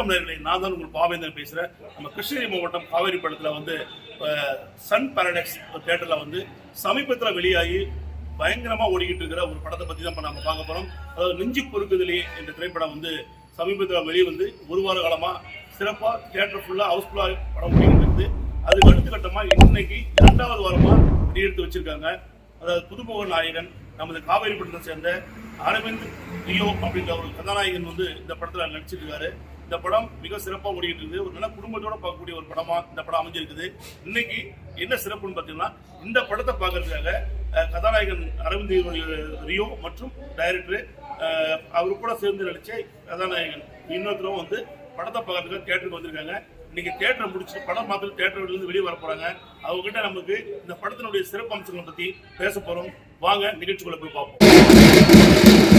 வணக்கம் நேர்களே நான் தான் உங்கள் பாவேந்தன் பேசுகிறேன் நம்ம கிருஷ்ணகிரி மாவட்டம் காவேரி படத்தில் வந்து சன் பாரடைஸ் தேட்டரில் வந்து சமீபத்தில் வெளியாகி பயங்கரமாக ஓடிக்கிட்டு இருக்கிற ஒரு படத்தை பற்றி தான் இப்போ நம்ம பார்க்க போகிறோம் அதாவது நெஞ்சு பொறுக்குதலே என்ற திரைப்படம் வந்து சமீபத்தில் வெளியே வந்து ஒரு வார காலமாக சிறப்பாக தேட்டர் ஃபுல்லாக ஹவுஸ்ஃபுல்லாக படம் ஓடிக்கிட்டு இருக்குது. அதுக்கு அடுத்த கட்டமாக இன்னைக்கு இரண்டாவது வாரமாக வெளியெடுத்து வச்சிருக்காங்க. அதாவது புதுமுக நாயகன் நமது காவேரி படத்தை சேர்ந்த அரவிந்த் ரியோ அப்படின்ற ஒரு கதாநாயகன் வந்து இந்த படத்துல நடிச்சிருக்காரு இந்த படம் மிக சிறப்பாக ஓடிட்டு இருக்குது. ஒரு நல்ல குடும்பத்தோட பார்க்கக்கூடிய ஒரு படமாக இந்த படம் அமைஞ்சிருக்குது. இன்னைக்கு என்ன சிறப்புன்னு பார்த்தீங்கன்னா இந்த படத்தை பார்க்கறதுக்காக கதாநாயகன் அரவிந்த் ரியோ மற்றும் டைரக்டர் அவரு கூட சேர்ந்து நடிச்ச கதாநாயகன் இன்னொருத்தரும் வந்து படத்தை பார்க்கறதுக்காக தேட்டருக்கு வந்திருக்காங்க. இன்னைக்கு தேட்டரை முடிச்சு படம் பார்த்துட்டு தேட்டர்ல இருந்து வெளியே வர போறாங்க. அவங்க கிட்ட நமக்கு இந்த படத்தினுடைய சிறப்பு அம்சங்களை பத்தி பேச போறோம். வாங்க நிகழ்ச்சிக்குள்ள போய் பார்ப்போம்.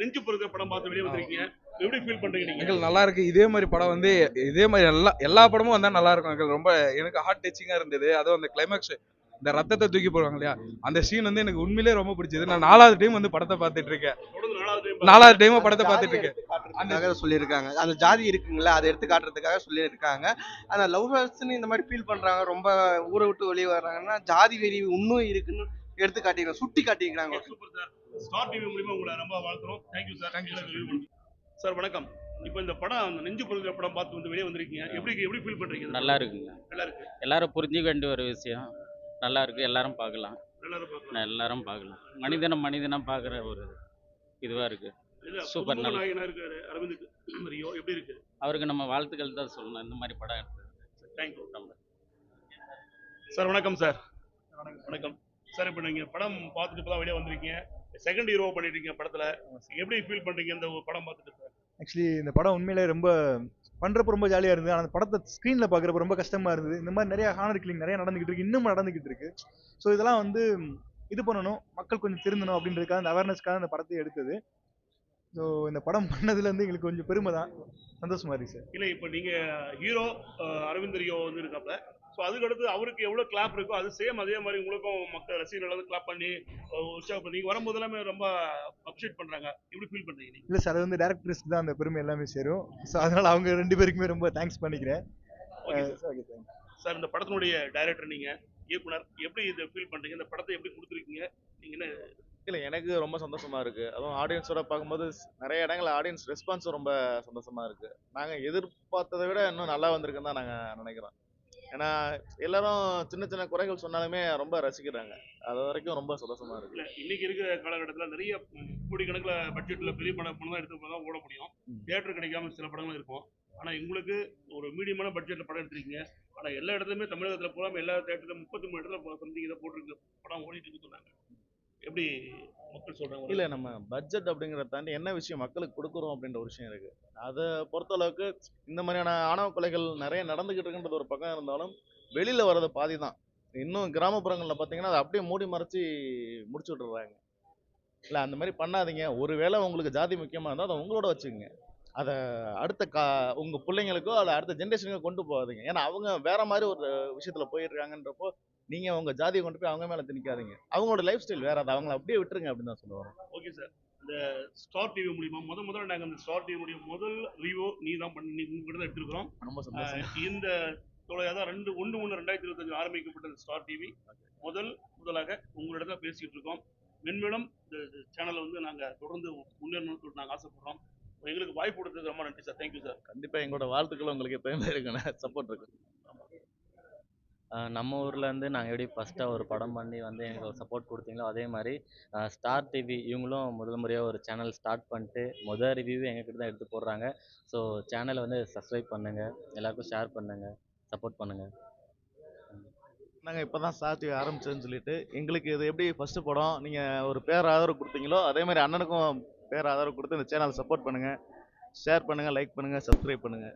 நெஞ்சு பொறுக்கிற படம் பார்த்து வெளியே வந்திருக்கீங்க. எப்படி ஃபீல் பண்றீங்க நீங்க? அங்கிள் நல்லா இருக்கு. இதே மாதிரி படம் வந்து இதே மாதிரி எல்லா எல்லா படமும் வந்தா நல்லா இருக்கும் அங்கிள். ரொம்ப எனக்கு ஹார்ட் டச்சிங்கா இருந்தது. அதுவும் அந்த கிளைமேக்ஸ் இந்த ரத்தத்தை தூக்கி போடுவாங்க இல்லையா? அந்த சீன் வந்து எனக்கு உண்மையிலேயே ரொம்ப பிடிச்சது. நான் நாலாவது டைம் வந்து படத்தை பார்த்துட்டு இருக்கேன். நாலாவது டைம் படத்தை பார்த்துட்டு இருக்கேன். காட்டுறதுக்காக சொல்லியிருக்காங்க. அந்த ஜாதி இருக்குங்களா அதை எடுத்து காட்டுறதுக்காக சொல்லியிருக்காங்க. அந்த லவ் ஹர்ஸ்ன்னு இந்த மாதிரி ஃபீல் பண்றாங்க. ரொம்ப ஊரை விட்டு வெளியே வர்றாங்கன்னா ஜாதி வெறி இன்னும் இருக்குன்னு எடுத்து காட்டிக்கிறாங்க சுட்டி காட்டிக்கிறாங்க சூப்பர் சார் ஸ்டார் டிவி மூலியமா உங்களை ரொம்ப வாழ்த்துறோம். Thank you sir thank you sir வணக்கம். இப்போ இந்த படம் அந்த நெஞ்சு பொறுக்கிற படம் பார்த்து வந்து வெளியே வந்திருக்கீங்க. எப்படி எப்படி ஃபீல் பண்றீங்க? இந்த நல்லா இருக்குங்க. நல்லா இருக்கு. எல்லாரும் புரிஞ்சுக்க வேண்டிய ஒரு விஷயம். நல்லா இருக்கு. எல்லாரும் பார்க்கலாம். எல்லாரும் பார்க்கலாம். மனிதனை மனிதனா பார்க்குற ஒரு இதுவாக இருக்கு. சூப்பர், நல்லா. இருக்காரு அரவிந்த் எப்படி இருக்கு? அவருக்கு நம்ம வாழ்த்துக்கள் தான் சொல்லணும். இந்த மாதிரி படம் தேங்க்யூ சார் வணக்கம் சார் வணக்கம். சார் இப்போ நீங்க படம் பார்த்துட்டு இப்போ தான் வெளியே வந்திருக்கீங்க. செகண்ட் ஹீரோ பண்ணிட்டு இருக்கீங்க படத்துல. எப்படி ஃபீல் பண்றீங்க இந்த படம் பார்த்துட்டு ஆக்சுவலி இந்த படம் உண்மையிலே ரொம்ப பண்றப்ப ரொம்ப ஜாலியா இருந்தது. ஆனா அந்த படத்தை ஸ்க்ரீன்ல பாக்குறப்ப ரொம்ப கஷ்டமா இருந்தது. இந்த மாதிரி நிறைய ஹானர் கிளிங் நிறைய நடந்துகிட்டு இருக்கு. இன்னும் நடந்துகிட்டு இருக்கு. ஸோ இதெல்லாம் வந்து இது பண்ணணும். மக்கள் கொஞ்சம் திருந்தணும் அப்படின்றதுக்காக அந்த அவேர்னஸ்க்காக அந்த படத்தை எடுத்தது. ஸோ இந்த படம் பண்ணதுல இருந்து எங்களுக்கு கொஞ்சம் பெருமை தான் சந்தோஷமா இருக்கு சார் இல்ல இப்போ நீங்க ஹீரோ அரவிந்த் ரியோ வந்து இருக்காப்ல ஸோ அதுக்கு அடுத்து அவருக்கு எவ்வளவு கிளாப் இருக்கோ அது சேம் அதே மாதிரி உங்களுக்கும் மக்கள் ரசிகர்கள் வந்து கிளாப் பண்ணி அஹ், உற்சாகம் பண்ணி நீங்க வரும்போது எல்லாமே ரொம்ப அப்செட் பண்றாங்க. எப்படி ஃபீல் பண்றீங்க நீங்க? இல்ல சார் அது வந்து டேரக்டர்ஸ்க்கு தான் அந்த பெருமை எல்லாமே சேரும். ஸோ அதனால அவங்க ரெண்டு பேருக்குமே ரொம்ப தேங்க்ஸ் பண்ணிக்கிறேன். ஓகே சார் சார் இந்த படத்தினுடைய டைரக்டர் நீங்க இயக்குனர் எப்படி இதை ஃபீல் பண்றீங்க? இந்த படத்தை எப்படி கொடுத்துருக்கீங்க? நீங்க என்ன? இல்லை எனக்கு ரொம்ப சந்தோஷமா இருக்கு. அதுவும் ஆடியன்ஸோட பார்க்கும்போது நிறைய இடங்கள்ல ஆடியன்ஸ் ரெஸ்பான்ஸும் ரொம்ப சந்தோஷமா இருக்கு. நாங்க எதிர்பார்த்ததை விட இன்னும் நல்லா வந்திருக்குன்னு தான் நாங்க நினைக்கிறோம். ஏன்னா எல்லாரும் சின்ன சின்ன குறைகள் சொன்னாலுமே ரொம்ப ரசிக்கிறாங்க. அது வரைக்கும் ரொம்ப சந்தோஷமா இருக்கு. இல்ல இன்னைக்கு இருக்கிற காலகட்டத்துல நிறைய கோடிக்கணக்கில் பட்ஜெட்ல பெரிய படம் படம் தான் எடுத்து தான் ஓட முடியும். ம். தியேட்டர் கிடைக்காம சில படங்கள் இருக்கும். ஆனா உங்களுக்கு ஒரு மீடியமான பட்ஜெட்ல படம் எடுத்திருக்கீங்க. ஆனா எல்லா இடத்துலயுமே தமிழகத்துல பூரா எல்லா தேட்டர்ல முப்பத்தி மூணு இடத்துல சம்திங் இதை போட்டிருக்கு படம் ஓடிட்டு இருக்கு சொன்னாங்க. எப்படி மக்கள் சொல்றாங்க இல்ல நம்ம பட்ஜெட் அப்படிங்கறத தாண்டி என்ன விஷயம் மக்களுக்கு கொடுக்குறோம் அப்படின்ற ஒரு விஷயம் இருக்கு. அதை பொறுத்தளவுக்கு இந்த மாதிரியான ஆணவ கொலைகள் நிறைய நடந்துகிட்டு இருக்குன்றது ஒரு பக்கம் இருந்தாலும் வெளியில் வர்றது பாதி தான் இன்னும் கிராமப்புறங்கள்ல பாத்தீங்கன்னா அதை அப்படியே மூடி மறைச்சு முடிச்சு விட்டுறாங்க. இல்ல அந்த மாதிரி பண்ணாதீங்க. ஒருவேளை உங்களுக்கு ஜாதி முக்கியமா இருந்தால் அதை உங்களோட வச்சுக்கோங்க. அதை அடுத்த கா உங்க பிள்ளைங்களுக்கோ அல்ல அடுத்த ஜென்ரேஷனுக்கோ கொண்டு போகாதீங்க. ஏன்னா அவங்க வேற மாதிரி ஒரு விஷயத்துல போயிடுறாங்கன்றப்போ நீங்க உங்க ஜாதியை கொண்டு போய் அவங்க மேல திணிக்காதீங்க. அவங்களோட லைஃப் ஸ்டைல் வேற அதை அவங்கள அப்படியே விட்டுருங்க அப்படின்னு தான் சொல்லுவாங்க ஓகே சார் இந்த ஸ்டார் டிவி மூலியமா முத முதல்ல நாங்க அந்த ஸ்டார் டிவி மூலியம் முதல் ரிவ்யூ நீ தான் பண்ணி உங்ககிட்ட தான் எடுத்திருக்கிறோம். ரொம்ப சந்தோஷம். இந்த அதான் ரெண்டு ஒன்று ஒன்று ரெண்டாயிரத்தி இருபத்தஞ்சு ஆரம்பிக்கப்பட்ட ஸ்டார் டிவி முதல் முதலாக உங்களிடம் பேசிட்டு இருக்கோம். மென்மேலும் இந்த சேனலை வந்து நாங்கள் தொடர்ந்து முன்னேறணும்னு சொல்லிட்டு நாங்கள் ஆசைப்படுறோம். எங்களுக்கு வாய்ப்பு கொடுத்ததுக்கு ரொம்ப நன்றி சார் தேங்க்யூ சார் கண்டிப்பா எங்களோட வாழ்த்துக்கள் உங்களுக்கு எப்பயுமே இருக்குண்ணே சப்போர்ட் இருக்கு நம்ம ஊர்லேருந்து நாங்கள் எப்படி ஃபஸ்ட்டாக ஒரு படம் பண்ணி வந்து எங்களுக்கு ஒரு சப்போர்ட் கொடுத்தீங்களோ அதே மாதிரி ஸ்டார் டிவி இவங்களும் முதல் முறையாக ஒரு சேனல் ஸ்டார்ட் பண்ணிட்டு மொதல் ரிவ்யூவே எங்கக்கிட்ட தான் எடுத்து போடுறாங்க. ஸோ சேனலை வந்து சப்ஸ்கிரைப் பண்ணுங்கள் எல்லாருக்கும் ஷேர் பண்ணுங்கள் சப்போர்ட் பண்ணுங்கள் நாங்கள் இப்போ தான் ஸ்டார் டிவி ஆரம்பிச்சோன்னு சொல்லிட்டு எங்களுக்கு இது எப்படி ஃபஸ்ட்டு படம் நீங்கள் ஒரு பேர் ஆதரவு கொடுத்தீங்களோ அதே மாதிரி அண்ணனுக்கும் பேர் ஆதரவு கொடுத்து இந்த சேனலை சப்போர்ட் பண்ணுங்கள் ஷேர் பண்ணுங்கள் லைக் பண்ணுங்கள் சப்ஸ்கிரைப் பண்ணுங்கள்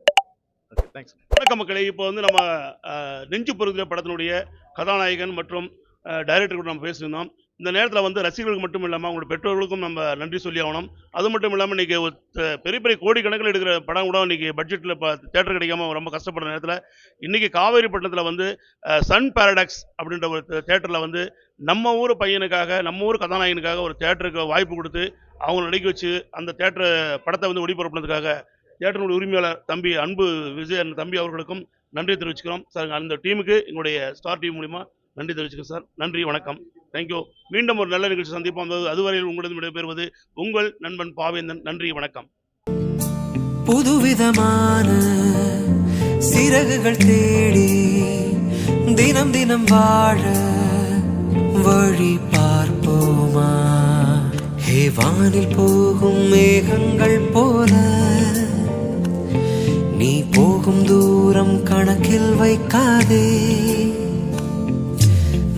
ஓகே தேங்க்ஸ் வணக்கம் மக்களே இப்போ வந்து நம்ம நெஞ்சு பொருகிற படத்தினுடைய கதாநாயகன் மற்றும் டைரக்டர் கூட நம்ம பேசியிருந்தோம். இந்த நேரத்தில் வந்து ரசிகர்களுக்கு மட்டும் இல்லாமல் அவங்களோட பெற்றோர்களுக்கும் நம்ம நன்றி சொல்லி ஆகணும். அது மட்டும் இல்லாமல் இன்றைக்கி பெரிய பெரிய கோடி கணக்கில் எடுக்கிற படம் கூட இன்றைக்கி பட்ஜெட்டில் இப்போ தேட்டர் கிடைக்காம ரொம்ப கஷ்டப்படுற நேரத்தில் இன்றைக்கி காவேரிப்பட்டினத்தில் வந்து சன் பாரடாக்ஸ் அப்படின்ற ஒரு தேட்டரில் வந்து நம்ம ஊர் பையனுக்காக நம்ம ஊர் கதாநாயகனுக்காக ஒரு தேட்டருக்கு வாய்ப்பு கொடுத்து அவங்கள நடிக்க வச்சு அந்த தேட்டர் படத்தை வந்து ஒளிபரப்புனதுக்காக தேட்டருடைய உரிமையாளர் தம்பி அன்பு விஜயன் தம்பி அவர்களுக்கும் நன்றி தெரிவிச்சுக்கிறோம். சார் அந்த டீமுக்கு எங்களுடைய ஸ்டார் டீம் மூலிமா நன்றி தெரிவிச்சுக்கிறோம் சார். நன்றி வணக்கம். தேங்க்யூ மீண்டும் ஒரு நல்ல நிகழ்ச்சி சந்திப்போம். அது- அதுவரையில் உங்களிடம் விடைபெறுவது உங்கள் நண்பன் பாவேந்தன். நன்றி வணக்கம். புதுவிதமான சிறகுகள் தேடி தினம் தினம் வாழ வழி பார்ப்போமா? ஹே வானில் போகும் மேகங்கள் வைக்காதே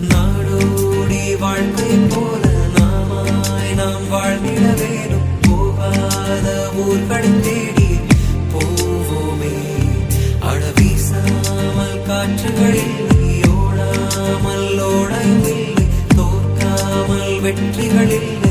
நாடோடி வாழ்க்கை போல நாமாய் நாம் வாழ்ந்திட வேணும் போகாத ஊர்களை தேடி போவோமே. அட வீசாமல் காற்றுகளில் ஓடாமல் ஓடையும் தோற்காமல் வெற்றிகளில்லை